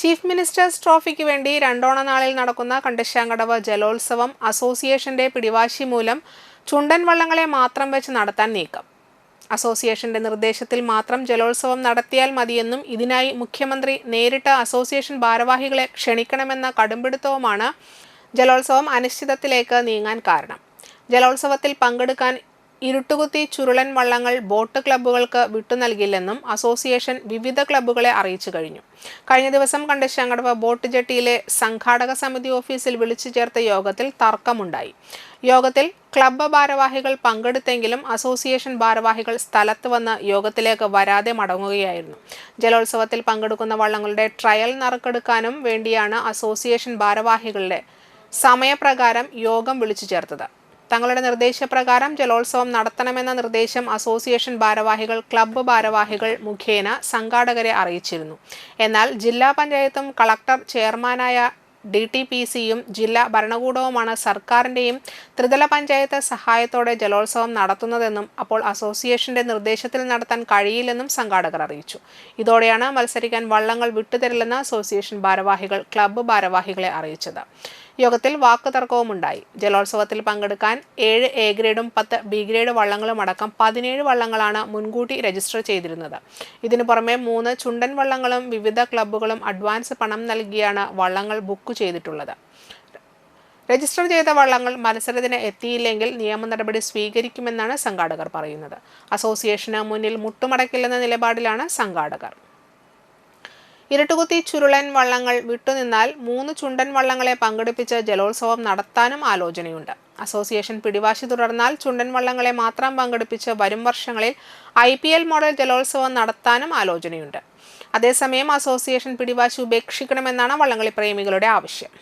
Chief ministers ട്രോഫിക്ക് വേണ്ടി രണ്ടോണ നാളിൽ നടക്കുന്ന കണ്ടശാങ്കടവ് ജലോത്സവം അസോസിയേഷന്റെ പിടിവാശി മൂലം ചുണ്ടൻ വള്ളങ്ങളെ മാത്രം വെച്ച് നടത്താൻ നീക്കം. അസോസിയേഷന്റെ നിർദ്ദേശത്തിൽ മാത്രം ജലോത്സവം നടത്തിയാൽ മതിയെന്നും ഇതിനായി മുഖ്യമന്ത്രി നേരിട്ട് അസോസിയേഷൻ ഭാരവാഹികളെ ക്ഷണിക്കണമെന്ന കടുംപിടുത്തവുമാണ് ജലോത്സവം അനിശ്ചിതത്തിലേക്ക് നീങ്ങാൻ കാരണം. ജലോത്സവത്തിൽ പങ്കെടുക്കാൻ ഇരുട്ടുകുത്തി ചുരുളൻ വള്ളങ്ങൾ ബോട്ട് ക്ലബ്ബുകൾക്ക് വിട്ടു നൽകില്ലെന്നും അസോസിയേഷൻ വിവിധ ക്ലബ്ബുകളെ അറിയിച്ചു കഴിഞ്ഞു. കഴിഞ്ഞ ദിവസം കണ്ട ശങ്കടവ ബോട്ട് ജെട്ടിയിലെ സംഘാടക സമിതി ഓഫീസിൽ വിളിച്ചു ചേർത്ത യോഗത്തിൽ തർക്കമുണ്ടായി. യോഗത്തിൽ ക്ലബ്ബ് ഭാരവാഹികൾ പങ്കെടുത്തെങ്കിലും അസോസിയേഷൻ ഭാരവാഹികൾ സ്ഥലത്ത് വന്ന് യോഗത്തിലേക്ക് വരാതെ മടങ്ങുകയായിരുന്നു. ജലോത്സവത്തിൽ പങ്കെടുക്കുന്ന വള്ളങ്ങളുടെ ട്രയൽ നറുക്കെടുക്കാനും വേണ്ടിയാണ് അസോസിയേഷൻ ഭാരവാഹികളുടെ സമയപ്രകാരം യോഗം വിളിച്ചു ചേർത്തത്. തങ്ങളുടെ നിർദ്ദേശപ്രകാരം ജലോത്സവം നടത്തണമെന്ന നിർദ്ദേശം അസോസിയേഷൻ ഭാരവാഹികൾ ക്ലബ്ബ് ഭാരവാഹികൾ മുഖേന സംഘാടകരെ അറിയിച്ചിരുന്നു. എന്നാൽ ജില്ലാ പഞ്ചായത്തും കളക്ടർ ചെയർമാനായ ഡി ടി പി സിയും ജില്ലാ ഭരണകൂടവുമാണ് സർക്കാരിന്റെയും ത്രിതല പഞ്ചായത്ത് സഹായത്തോടെ ജലോത്സവം നടത്തുന്നതെന്നും അപ്പോൾ അസോസിയേഷന്റെ നിർദ്ദേശത്തിൽ നടത്താൻ കഴിയില്ലെന്നും സംഘാടകർ അറിയിച്ചു. ഇതോടെയാണ് മത്സരിക്കാൻ വള്ളങ്ങൾ വിട്ടുതരില്ലെന്ന് അസോസിയേഷൻ ഭാരവാഹികൾ ക്ലബ്ബ് ഭാരവാഹികളെ അറിയിച്ചത്. യോഗത്തിൽ വാക്കുതർക്കവുമുണ്ടായി. ജലോത്സവത്തിൽ പങ്കെടുക്കാൻ ഏഴ് എ ഗ്രേഡും പത്ത് ബി ഗ്രേഡ് വള്ളങ്ങളും അടക്കം പതിനേഴ് വള്ളങ്ങളാണ് മുൻകൂട്ടി രജിസ്റ്റർ ചെയ്തിരുന്നത്. ഇതിനു പുറമെ മൂന്ന് ചുണ്ടൻ വള്ളങ്ങളും വിവിധ ക്ലബ്ബുകളും അഡ്വാൻസ് പണം നൽകിയാണ് വള്ളങ്ങൾ ബുക്ക് ചെയ്തിട്ടുള്ളത്. രജിസ്റ്റർ ചെയ്ത വള്ളങ്ങൾ മത്സരത്തിന് എത്തിയില്ലെങ്കിൽ നിയമ നടപടി സ്വീകരിക്കുമെന്നാണ് സംഘാടകർ പറയുന്നത്. അസോസിയേഷന് മുന്നിൽ മുട്ടുമടക്കില്ലെന്ന നിലപാടിലാണ് സംഘാടകർ. ഇരട്ടുകുത്തി ചുരുളൻ വള്ളങ്ങൾ വിട്ടുനിന്നാൽ മൂന്ന് ചുണ്ടൻ വള്ളങ്ങളെ പങ്കെടുപ്പിച്ച് ജലോത്സവം നടത്താനും ആലോചനയുണ്ട്. അസോസിയേഷൻ പിടിവാശി തുടർന്നാൽ ചുണ്ടൻ വള്ളങ്ങളെ മാത്രം പങ്കെടുപ്പിച്ച് വരും വർഷങ്ങളിൽ ഐ പി എൽ മോഡൽ ജലോത്സവം നടത്താനും ആലോചനയുണ്ട്. അതേസമയം അസോസിയേഷൻ പിടിവാശി ഉപേക്ഷിക്കണമെന്നാണ് വള്ളംകളി പ്രേമികളുടെ ആവശ്യം.